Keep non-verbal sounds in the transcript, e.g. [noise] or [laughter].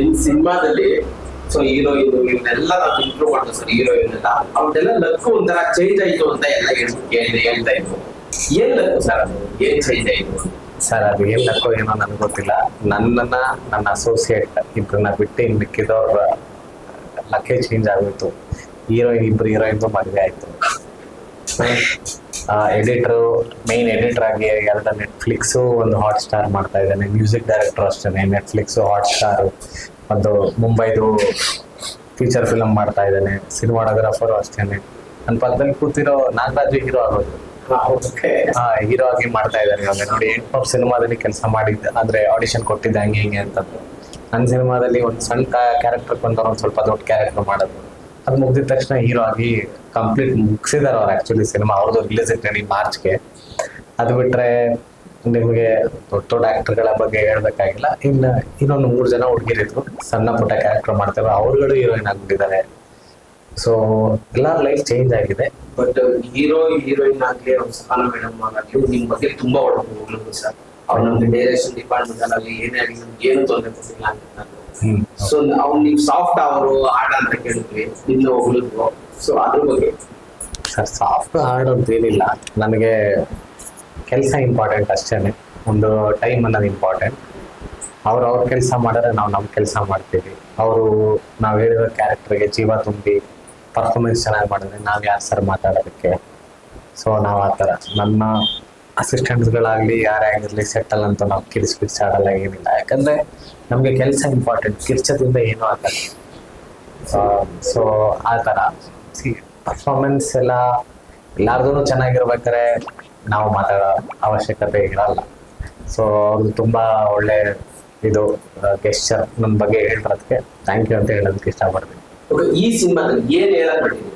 ನಿಮ್ ಸಿನಿಮಾದಲ್ಲಿ so heroine ಇವನ್ನೆಲ್ಲ ನಾವು ಇಂಪ್ರೂವ್ ಮಾಡ್ತೀವಿ ಸರ್ ಹೀರೋಯಿನ್ ಎಲ್ಲ ಅವ್ರದ್ದೆಲ್ಲ ಲಕ್ ಒಂಥರ ಚೇಂಜ್ ಆಯ್ತು ಅಂತ ಎಲ್ಲ ಕೇಳಿದೆ ಹೇಳ್ತಾ ಇದ್ರು. ಏನ್ ಲಕ್ ಸರ್ ಅದು? ಏನ್ ಚೇಂಜ್ ಆಯ್ತು? ಸರ್ ಅದು ಏನ್ ಲಕ್ಕೋ ಏನೋ ನನ್ಗೆ ಗೊತ್ತಿಲ್ಲ. ನನ್ನನ್ನ ನನ್ನ ಅಸೋಸಿಯೇಟ್ ಇಬ್ಬರನ್ನ ಬಿಟ್ಟು ಇನ್ ಮಿಕ್ಕಿದವ್ರ ಲಕ್ಕೇ ಚೇಂಜ್ ಆಗೋಯ್ತು. ಹೀರೋಯಿನ್ ಇಬ್ರು ಹೀರೋಯಿನ್ದು ಮದುವೆ ಆಯ್ತು. [laughs] ಎಡಿಟರ್ ಮೈನ್ ಎಡಿಟರ್ ಆಗಿ ಎರಡು ನೆಟ್ಫ್ಲಿಕ್ಸ್ ಒಂದು ಹಾಟ್ ಸ್ಟಾರ್ ಮಾಡ್ತಾ ಇದ್ದಾನೆ. ಮ್ಯೂಸಿಕ್ ಡೈರೆಕ್ಟರ್ ಅಷ್ಟೇ ನೆಟ್ಫ್ಲಿಕ್ಸ್ ಹಾಟ್ ಸ್ಟಾರ್ ಒಂದು ಮುಂಬೈದು ಫೀಚರ್ ಫಿಲಮ್ ಮಾಡ್ತಾ ಇದ್ದಾನೆ. ಸಿನಿಮಾಟೋಗ್ರಾಫರು ಅಷ್ಟೇನೆ. ನನ್ನ ಪಕ್ಕದಲ್ಲಿ ಕೂತಿರೋ ನಾಗರಾಜು ಹೀರೋ ಆಗೋದು. ಹೀರೋ ಆಗಿ ಮಾಡ್ತಾ ಇದ್ದಾರೆ ಇವಾಗ. ನೋಡಿ ಎಂಟು ಸಿನಿಮಾದಲ್ಲಿ ಕೆಲಸ ಮಾಡಿದ್ದೆ ಅಂದ್ರೆ ಆಡಿಷನ್ ಕೊಟ್ಟಿದ್ದೆ ಹಂಗೆ ಹಿಂಗೆ ಅಂತಂದು ನನ್ನ ಸಿನಿಮಾದಲ್ಲಿ ಒಂದು ಸಣ್ಣ ಕ್ಯಾರೆಕ್ಟರ್ ಬಂದವ್ರು ಒಂದು ಸ್ವಲ್ಪ ದೊಡ್ಡ ಕ್ಯಾರೆಕ್ಟರ್ ಮಾಡೋದು. ಅದು ಮುಗಿದ ತಕ್ಷಣ ಹೀರೋ ಆಗಿ ಕಂಪ್ಲೀಟ್ ಮುಗಿಸಿದಾರೆ ಅವ್ರು ಆಕ್ಚುಲಿ ಸಿನಿಮಾ ಅವ್ರದ್ದು ರಿಲೀಸ್ ಇಟ್ಟು ಮಾರ್ಚ್ಗೆ. ಅದು ಬಿಟ್ರೆ ನಿಮಗೆ ದೊಡ್ಡ ದೊಡ್ಡ ಆಕ್ಟರ್ಗಳ ಬಗ್ಗೆ ಹೇಳಬೇಕಾಗಿಲ್ಲ. ಇನ್ನು ಇನ್ನೊಂದು ಮೂರು ಜನ ಹುಡುಗಿರಿದ್ರು. ಸಣ್ಣ ಪುಟ್ಟ ಕ್ಯಾರೆಕ್ಟರ್ ಮಾಡ್ತಾರೆ ಅವ್ರುಗಳು ಹೀರೋಯಿನ್ ಆಗಿಬಿಟ್ಟಿದ್ದಾರೆ. ಸೊ ಎಲ್ಲ ಲೈಫ್ ಚೇಂಜ್ ಆಗಿದೆ. ಬಟ್ ಹೀರೋ ಹೀರೋಯಿನ್ ಆಗಲಿ, ಅವ್ರು ಸಹನ ಮೇಡಮ್ ಆಗಲಿ ನಿಮ್ಮ ಬಗ್ಗೆ ತುಂಬಾ ಒಳ್ಳೆ ಸರ್. ಅವ್ರು ನಮ್ಗೆ ಡೈರೆಕ್ಷನ್ ಡಿಪಾರ್ಟ್ಮೆಂಟ್ ಅಲ್ಲಿ ಏನೇ ಆಗಲಿ ನಮ್ಗೆ ಏನು ತೊಂದರೆ ಕೊಟ್ಟಿಲ್ಲ ಅಂತ ಸೊ ಅವ್ರು ನೀವು ಸಾಫ್ಟ್ ಅವರು ಹಾಡ ಅಂತ ಕೇಳಿದ್ವಿ. ನಿನ್ನ ಹೋಗ್ಲಿದ್ರು ಸೊ ಅದ್ರ ಬಗ್ಗೆ. ಸರ್ ಸಾಫ್ಟ್ ಹಾರ್ಡ್ ಅಂತ ಏನಿಲ್ಲ. ನನಗೆ ಕೆಲಸ ಇಂಪಾರ್ಟೆಂಟ್ ಅಷ್ಟೇ ಒಂದು ಟೈಮ್ ಅನ್ನೋದು ಇಂಪಾರ್ಟೆಂಟ್ ಅವ್ರು ಅವ್ರ ಕೆಲಸ ಮಾಡಿದ್ರೆ ನಾವು ನಮ್ಮ ಕೆಲಸ ಮಾಡ್ತೀವಿ. ಅವರು ನಾವು ಹೇಳಿರೋ ಕ್ಯಾರೆಕ್ಟರ್ಗೆ ಜೀವ ತುಂಬಿ ಪರ್ಫಾರ್ಮೆನ್ಸ್ ಚೆನ್ನಾಗಿ ಮಾಡಿದ್ರೆ ನಾವು ಯಾರು ಸರ್ ಮಾತಾಡೋದಕ್ಕೆ? ಸೊ ನಾವು ಆ ಥರ. ನನ್ನ ಅಸಿಸ್ಟೆಂಟ್ಸ್ಗಳಾಗಲಿ ಯಾರೇ ಆಗಿರಲಿ ಸೆಟ್ಟಲ್ ಅಂತ ನಾವು ಕಿರಿಸ್ ಕಿರ್ಚಾಡಲ್ಲ ಏನಿಲ್ಲ. ಯಾಕಂದರೆ ನಮಗೆ ಕೆಲಸ ಇಂಪಾರ್ಟೆಂಟ್ ಕಿರ್ಚದಿಂದ ಏನೂ ಆಗಲ್ಲ. ಸೊ ಆ ಥರ. ಪರ್ಫಾರ್ಮೆನ್ಸ್ ಎಲ್ಲ ಎಲ್ಲಾರ್ದು ಚೆನ್ನಾಗಿರ್ಬೇಕಾದ್ರೆ ನಾವು ಮಾತಾಡೋ ಅವಶ್ಯಕತೆ ಇರಲ್ಲ. ಸೊ ಅವ್ರದ್ದು ತುಂಬಾ ಒಳ್ಳೆ ಇದು ಗೆಸ್ಚರ್ ನನ್ನ ಬಗ್ಗೆ ಹೇಳಿರೋದಕ್ಕೆ ಥ್ಯಾಂಕ್ ಯು ಅಂತ ಹೇಳೋದಕ್ಕೆ ಇಷ್ಟಪಡ್ತೀನಿ. ಈ ಸಿನಿಮಾದಲ್ಲಿ ಏನು ಮಾಡಿದ್ದೀವಿ